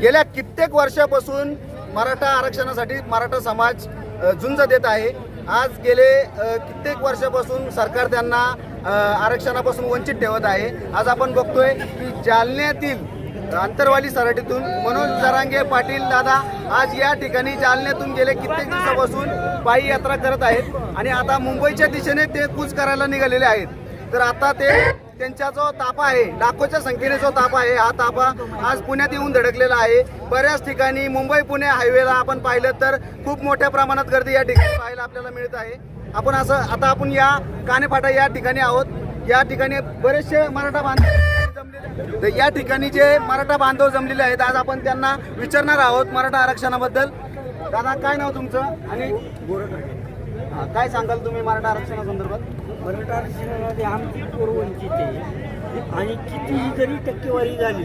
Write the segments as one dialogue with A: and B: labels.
A: गेल्या कित्येक वर्षापासून मराठा आरक्षणासाठी मराठा समाज झुंज देत आहे. आज गेले कित्येक वर्षापासून सरकार त्यांना आरक्षणापासून वंचित ठेवत आहे. आज आपण बघतोय की जालन्यातील अंतरवाली सराटीतून मनोज जरांगे पाटील दादा आज या ठिकाणी जालन्यातून गेले कित्येक दिवसापासून पायी यात्रा करत आहेत. आणि आता मुंबईच्या दिशेने ते कूच करायला निघालेले आहेत. तर आता ते त्यांचा जो तापा आहे लाखोच्या संख्येने जो तापा आहे हा तापा आज पुण्यात येऊन धडकलेला आहे. बऱ्याच ठिकाणी मुंबई पुणे हायवेला आपण पाहिलं तर खूप मोठ्या प्रमाणात गर्दी या ठिकाणी पाहायला आपल्याला मिळत आहे. आपण असं आता आपण या कानेफाटा या ठिकाणी आहोत. या ठिकाणी बरेचसे मराठा बांधव जमलेले तर या ठिकाणी जे मराठा बांधव जमलेले आहेत आज आपण त्यांना विचारणार आहोत मराठा आरक्षणाबद्दल. दादा काय नाव तुमचं? आणि हा, काय सांगाल तुम्ही मराठा आरक्षणासंदर्भात?
B: मराठा आरक्षणामध्ये आमची पूर्ववंचित आहे. आणि कितीही जरी टक्केवारी झाली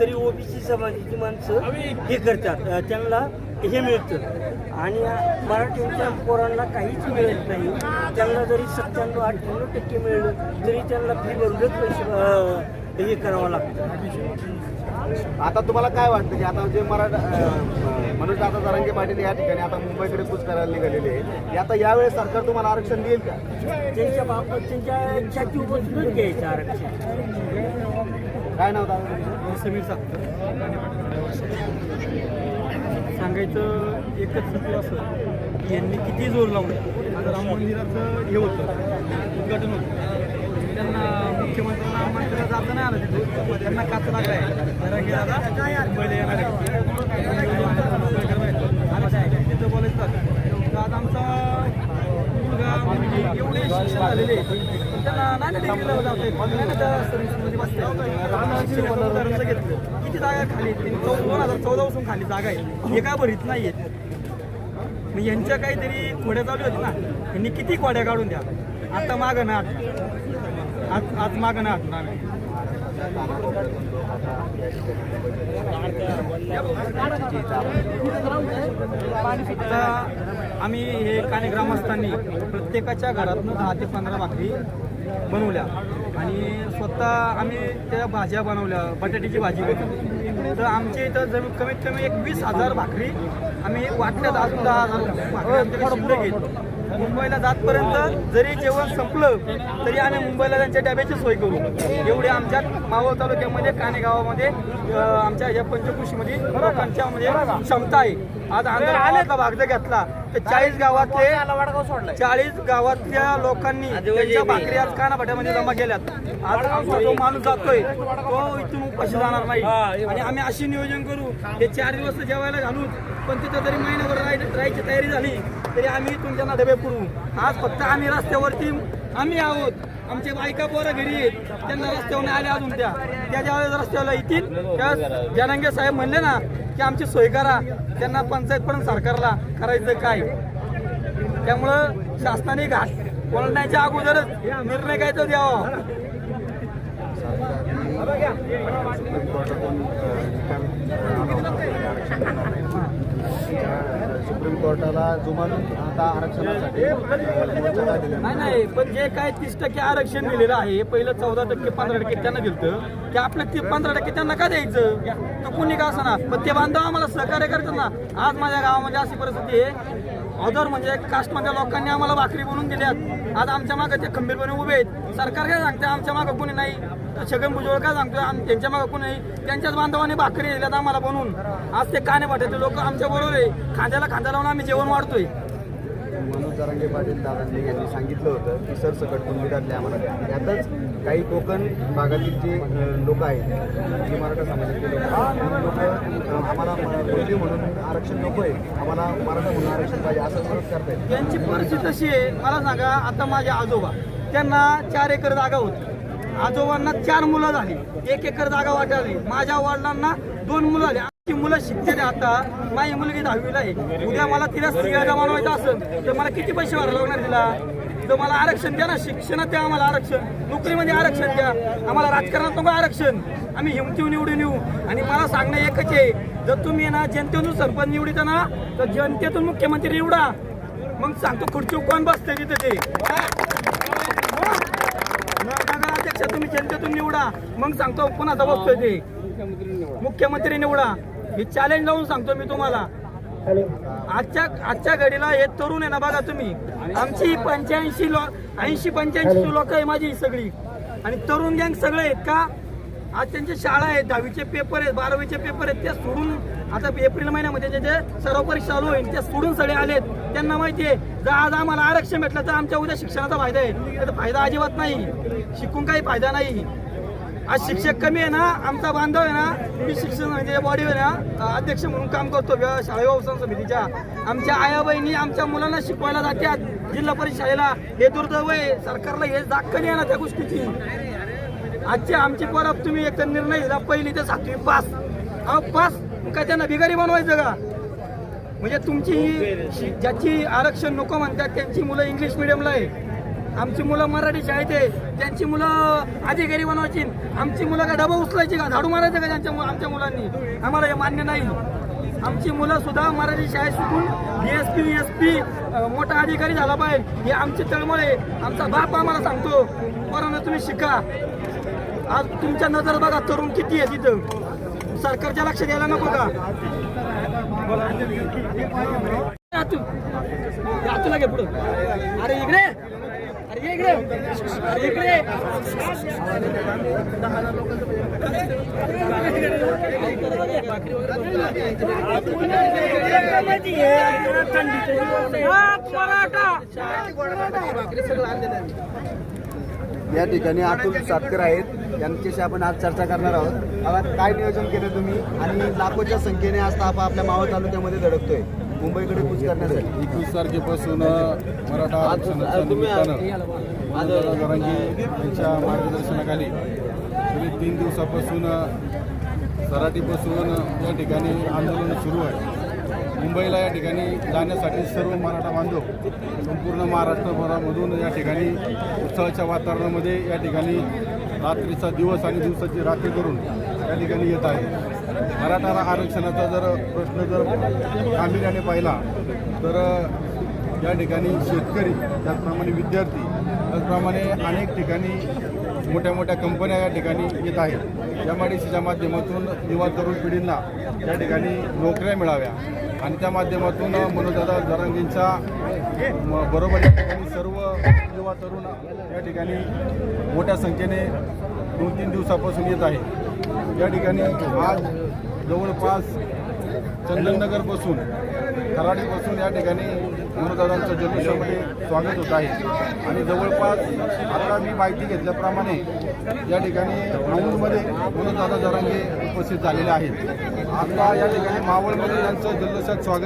B: तरी ओबीसी समाजाची माणसं हे करतात. त्यांना हे मिळतं. आणि मराठीच्या पोरांना काहीच मिळत नाही. त्यांना जरी सत्त्याण्णव अठ्ठ्याण्णव टक्के मिळलं तरी त्यांना फी भरूनच पैसे हे करावं लागतं.
A: आता तुम्हाला काय वाटतं की आता जे मराठा मनोज दादा जरांगे पाटील या ठिकाणी आता मुंबईकडे कूच करायला निघालेले आहे आता यावेळेस सरकार तुम्हाला आरक्षण देईल का?
B: त्यांच्या बाबत त्यांच्या छाती उभं घ्यायचं आरक्षण.
A: काय नाव दादा?
C: समीर साखर सांगायचं एकच सत्य असं की यांनी किती जोर लावला. आता राम मंदिराचं हे होतं उद्घाटन होतं. मुख्यमंत्र्यांना आमंत्रण जाता नाही आलं तिथे. त्यांना काच लागलाय. जरा दादा मुंबईला येणार आहे. तिथं बोलायचं. आज आमचा मुलगा मुलगी एवढे शिक्षण झालेले त्यांना नाही डिग्रीला नाही सर्व्हिसमध्ये उदाहरण घेतलं. किती जागा खाली त्यांनी दोन हजार चौदा पासून खाली जागा आहे हे भरीत नाही आहेत मग यांच्या काहीतरी खोड्या चालू आहेत ना. यांनी किती खोड्या काढून द्या? आता मागं ना आज आज मागं ना हटणार आम्ही. आता आम्ही हे काने ग्रामस्थांनी प्रत्येकाच्या घरातनं दहा ते पंधरा भाकरी बनवल्या. आणि स्वतः आम्ही त्या भाज्या बनवल्या बटाट्याची भाजी बनवली. तर आमच्या इथं जमीन कमीत कमी एक वीस हजार भाकरी आम्ही वाटल्यात. अजून दहा हजार भाकरी मुंबईला जातपर्यंत जरी जेवण संपलं तरी आम्ही मुंबईला त्यांच्या डब्याची सोय करू. एवढे आमच्या मावळ तालुक्यामध्ये काने गावामध्ये आमच्या या पंचकृषीमध्ये लोकांच्या म्हणजे क्षमता आहे. आज आंध्र भाग जर घेतला तर चाळीस गावातले चाळीस गावातल्या लोकांनी त्यांच्या भाकरी आज कानापाट्यामध्ये जमा केल्यात. आज आमचा जो माणूस जातोय तो इथून उपाशी जाणार नाही. आणि आम्ही अशी नियोजन करू हे चार दिवस जेवायला घालू पण तिथं जरी महिन्याभर राहाय- राहायची तयारी झाली तरी आम्ही त्यांना डबे पुरवू. आज फक्त आम्ही रस्त्यावरती आम्ही आहोत. आमचे बायका पोरं घरी येत त्यांना रस्त्यावर आल्या अजून त्या. त्या ज्यावेळेस रस्त्यावर येतील त्यावेळेस जनांगे साहेब म्हणले ना की आमची सोय करा. त्यांना पंचायत पण सरकारला करायचं काय? त्यामुळं शासनाने घाट बोलण्याच्या अगोदरच निर्णय घ्यायचा द्यावा. द्यावा
A: सुप्रीम कोर्टाला जुमानून आता आरक्षणासाठी.
C: नाही नाही? पण जे काय तीस टक्के आरक्षण दिलेलं आहे पहिलं चौदा टक्के पंधरा टक्के त्यांना दिलं की आपलं ते पंधरा टक्के त्यांना का द्यायचं? तर कुणी का असणार? पण ते बांधव आम्हाला सहकार्य करतात ना. आज माझ्या गावामध्ये अशी परिस्थिती आहे. अदर म्हणजे कास्टमधल्या लोकांनी आम्हाला भाकरी बनवून दिल्यात. आज आमच्या मागं ते खंबीरपणे उभे आहेत. सरकार काय सांगते? आमच्या मागं कोणी नाही. छगन भुजबळ काय सांगतोय? त्यांच्या मागं कोणी त्यांच्याच बांधवांनी भाकरी दिल्यात आम्हाला बनवून. आज ते काने पाठवते लोक आमच्या बरोबर आहे. खांद्याला खांदा लावून आम्ही जेवण वाढतोय.
A: मनोज जरांगे पाटील दादांनी यांनी सांगितलं होतं की सरसकट काढले आम्हाला? यातच काही कोकण भागातील जे लोक आहेत जे मराठा समाजातले लोक लोक आम्हाला कोणती म्हणून आरक्षण नको आहे. आम्हाला मराठा म्हणून आरक्षण पाहिजे असं विरोध करतायत.
C: त्यांची परिस्थिती अशी आहे. मला सांगा आता माझे आजोबा त्यांना चार एकर जागा होती. आजोबांना चार मुलं झाली. एक एकर जागा वाटाली माझ्या वडिलांना दोन मुलं झाली. आमची मुलं शिकते आता. माझी मुलगी दहावीला आहे. उद्या मला तिला सिंहाचा बनवायचं असेल तर मला किती पैसे भरायला लागणार तिला? तर मला आरक्षण द्या ना. शिक्षणात द्या आम्हाला आरक्षण. नोकरीमध्ये आरक्षण द्या. आम्हाला राजकारणात नको आरक्षण. आम्ही हिमतीव निवडून येऊ. आणि मला सांगणं एकच आहे. जर तुम्ही ना जनतेतून सरपंच निवडिता ना तर जनतेतून मुख्यमंत्री निवडा. मग सांगतो खुर्ची कोण बसते तिथे ते? नगराध्यक्ष तुम्ही जनतेतून निवडा मग सांगतो कोणाचा बसतोय ते. मुख्यमंत्री निवडा. हे चॅलेंज लावून सांगतो मी तुम्हाला. आजच्या आजच्या घडीला हे तरुण आहे ना बघा तुम्ही. आमची पंच्याऐंशी लोक ऐंशी पंच्याऐंशी लोक आहे माझी ही सगळी. आणि तरुण गँग सगळे आहेत का? आज त्यांच्या शाळा आहेत दहावीचे पेपर आहेत बारावीचे पेपर आहेत त्या सोडून आता एप्रिल महिन्यामध्ये जे जे सर्व परीक्षा चालू होईल त्या सोडून सगळे आलेत. त्यांना माहिती आहे जर आज आम्हाला आरक्षण भेटलं तर आमच्या उद्या शिक्षणाचा फायदा आहे. त्याचा फायदा अजिबात नाही. शिकून काही फायदा नाही. आज शिक्षक कमी आहे ना आमचा बांधव आहे ना मी शिक्षण म्हणजे बॉडी आहे ना अध्यक्ष म्हणून काम करतो शाळा व्यवस्थान समितीच्या. आमच्या आया बहिणी आमच्या मुलांना शिकवायला जातात जिल्हा परिषद शाळेला हे दुर्दैव आहे सरकारला हे दाखल आहे ना त्या गोष्टीची. आजची आमची परब तुम्ही एक तर निर्णय दिला पहिली ते सातवी पास अहो पास काय त्यांना भिकारी बनवायचं का? म्हणजे तुमची ही शि- ज्याची आरक्षण नको म्हणतात त्यांची मुलं इंग्लिश मिडियमला आहे. आमची मुलं मराठी शाळेत आहे. त्यांची मुलं अधिकारी बनवायची. आमची मुलं का डबा उचलायची का? झाडू मारायचं का त्यांच्या मु- आमच्या मुलांनी? आम्हाला हे मान्य नाही. आमची मुलं सुद्धा मराठी शाळेत शिकून B S P S P मोठा अधिकारी झाला पाहिजे. हे आमची तळमळ आहे. आमचा बाप आम्हाला सांगतो परंतु तुम्ही शिका. आज तुमच्या नजर बघा तरुण किती आहे तिथं. सरकारच्या लक्ष द्यायला नको का? आतूला घे पुढं. अरे इकडे. अरे इकडे. अरे इकडे.
A: या ठिकाणी अतुल सातकर आहेत. यांच्याशी आपण आज चर्चा करणार आहोत. आता काय नियोजन केलं तुम्ही? आणि लाखोच्या संख्येने आज ताप आपल्या मावळ तालुक्यामध्ये धडकतोय. मुंबईकडे कूच करण्यासाठी.
D: एकवीस तारखेपासून मराठा आरक्षणाच्या निमित्तानं आंदोलन जरांगी यांच्या मार्गदर्शनाखाली गेली तीन दिवसापासून सराटीपासून या ठिकाणी आंदोलन सुरू आहे. मुंबईला या ठिकाणी जाण्यासाठी सर्व मराठा बांधव संपूर्ण महाराष्ट्रभरामधून या ठिकाणी उत्सवाच्या वातावरणामध्ये या ठिकाणी रात्रीचा दिवस आणि दिवसाची रात्री करून या ठिकाणी येत आहे. मराठा आरक्षणाचा जर प्रश्न जर गांभीर्याने पाहिला तर या ठिकाणी शेतकरी त्याचप्रमाणे विद्यार्थी त्याचप्रमाणे अनेक ठिकाणी मोठ्या मोठ्या कंपन्या या ठिकाणी येत आहेत. एम आय डी सीच्या माध्यमातून युवा तरुण पिढींना या ठिकाणी नोकऱ्या मिळाव्या. आणि त्या माध्यमातून मनोदादा जरांगींच्या म- बरोबर या ठिकाणी सर्व युवा तरुण या ठिकाणी मोठ्या संख्येने दोन तीन दिवसापासून येत आहे. या ठिकाणी आज जवळपास चंदननगरपासून खराडीपासून या ठिकाणी गुरुदादांचं जल्लोषामध्ये स्वागत होत आहे. आणि जवळपास आता मी माहिती घेतल्याप्रमाणे या ठिकाणी माऊलमध्ये गुरुदादा जरांगे उपस्थित झालेले आहेत. आता या ठिकाणी मावळमध्ये यांचं जल्लोषात स्वागत